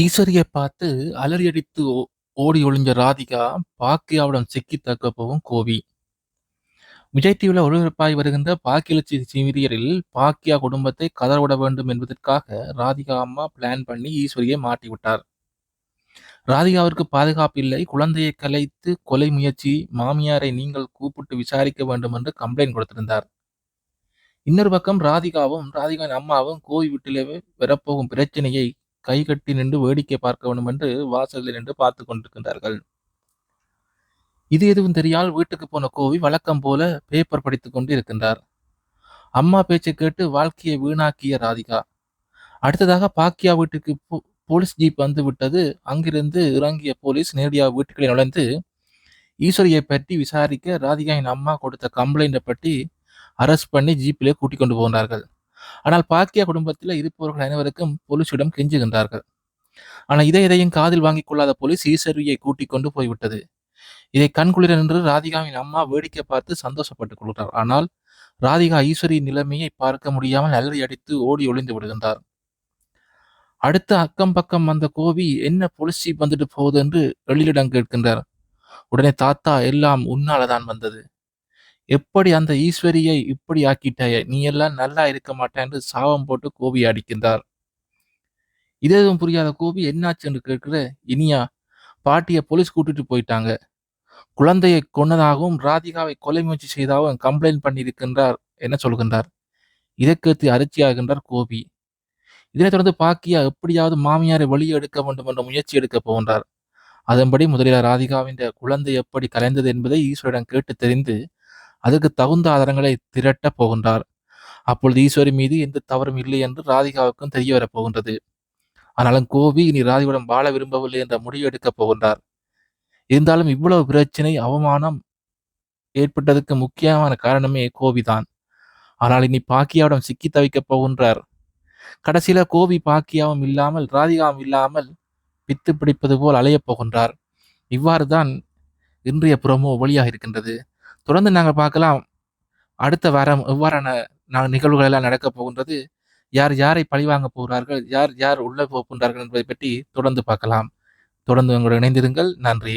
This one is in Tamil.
ஈஸ்வரியை பார்த்து அலறியடித்து ஓ ஓடி ஒளிஞ்ச ராதிகா, பாக்கியாவிடம் சிக்கித் தவிக்கப்போகும் கோவி. விஜய் டிவியில் ஒளிபரப்பாகி வருகின்ற பாக்கியலட்சுமி சீரியலில் பாக்கியா குடும்பத்தை கதறவிட வேண்டும் என்பதற்காக ராதிகா அம்மா பிளான் பண்ணி ஈஸ்வரியை மாட்டிவிட்டார். ராதிகாவிற்கு பாதுகாப்பு இல்லை, குழந்தையை கலைத்து கொலை முயற்சி, மாமியாரை நீங்கள் கூப்பிட்டு விசாரிக்க வேண்டும் என்று கம்ப்ளைண்ட் கொடுத்திருந்தார். இன்னொரு பக்கம் ராதிகாவும், ராதிகாவின் அம்மாவும் கோவி வீட்டிலே வரப்போகும் பிரச்சனையை கை கட்டி நின்று வேடிக்கை பார்க்க வேண்டும் என்று வாசலில் நின்று பார்த்து கொண்டிருக்கின்றார்கள். இது எதுவும் தெரியாமல் வீட்டுக்கு போன கோவி வழக்கம் போல பேப்பர் படித்துக் கொண்டு இருக்கின்றார். அம்மா பேச்சை கேட்டு வாழ்க்கையை வீணாக்கிய ராதிகா. அடுத்ததாக பாக்கியா வீட்டுக்கு போ போலீஸ் ஜீப் வந்து விட்டது. அங்கிருந்து இறங்கிய போலீஸ் நேரடியாக வீட்டுக்களை நுழைந்து ஈஸ்வரியை பற்றி விசாரிக்க ராதிகாவின் அம்மா கொடுத்த கம்ப்ளைண்ட்டை பற்றி அரெஸ்ட் பண்ணி ஜீப்பிலே கூட்டிக் கொண்டு போகிறார்கள். ஆனால் பாக்கியா குடும்பத்தில் இருப்பவர்கள் அனைவருக்கும் போலீசிடம் கெஞ்சுகின்றார்கள். ஆனால் இதை இதையும் காதில் வாங்கிக் கொள்ளாத போலீஸ் ஈஸ்வரியை கூட்டிக் கொண்டு போய்விட்டது. இதை கண்குளிர நின்று ராதிகாவின் அம்மா வேடிக்கை பார்த்து சந்தோஷப்பட்டுக் கொள்கிறார். ஆனால் ராதிகா ஈஸ்வரியின் நிலைமையை பார்க்க முடியாமல் அலறி அடித்து ஓடி ஒளிந்து விடுகின்றார். அடுத்த அக்கம் பக்கம் வந்த கோவி என்ன போலீஸ் ஜீப் வந்துட்டு போகுது என்று எழிலிடம் கேட்கின்றார். உடனே தாத்தா எல்லாம் உன்னாலதான் வந்தது. எப்படி அந்த ஈஸ்வரியை இப்படி ஆக்கிட்டாயே நீ எல்லாம் நல்லா இருக்க மாட்டா என்று சாபம் போட்டு கோபி அடிக்கின்றார். இது எதுவும் புரியாத கோபி என்னாச்சு என்று கேட்கிற இனியா பாட்டியை போலீஸ் கூட்டிட்டு போயிட்டாங்க. குழந்தையை கொன்னதாகவும் ராதிகாவை கொலை முயற்சி செய்தாகவும் கம்ப்ளைண்ட் பண்ணியிருக்கின்றார் என சொல்கின்றார். இதை கேட்டு அதிர்ச்சியாகின்றார் கோபி. இதனைத் தொடர்ந்து பாக்கியா எப்படியாவது மாமியாரை வழி எடுக்க வேண்டும் என்ற முயற்சி எடுக்கப் போகின்றார். அதன்படி முதலில் ராதிகாவின் குழந்தை எப்படி கலைந்தது என்பதை ஈஸ்வரிடம் கேட்டு தெரிந்து அதற்கு தகுந்த ஆதாரங்களை திரட்டப் போகின்றார். அப்பொழுது ஈஸ்வரி மீது எந்த தவறும் இல்லை என்று ராதிகாவுக்கும் தெரிய வரப் போகின்றது. ஆனாலும் கோபி இனி ராதிகாவுடன் வாழ விரும்பவில்லை என்ற முடிவு எடுக்கப் போகின்றார். இருந்தாலும் இவ்வளவு பிரச்சனை, அவமானம் ஏற்பட்டதற்கு முக்கியமான காரணமே கோபிதான். ஆனால் இனி பாக்கியாவிடம் சிக்கி தவிக்கப் போகின்றார். கடைசியில கோபி பாக்கியாவும் இல்லாமல், ராதிகாவும் இல்லாமல் பித்து பிடிப்பது போல் அலையப் போகின்றார். இவ்வாறு தான் இன்றைய புறமோ வெளியாக இருக்கின்றது. தொடர்ந்து நாங்கள் பார்க்கலாம். அடுத்த வாரம் எவ்வாறான ந நிகழ்வுகள் எல்லாம் நடக்கப் போகின்றது, யார் யாரை பழிவாங்க போகிறார்கள், யார் யார் உள்ளே போகின்றார்கள் என்பதை பற்றி தொடர்ந்து பார்க்கலாம். தொடர்ந்து உங்களோட இணைந்திருங்கள். நன்றி.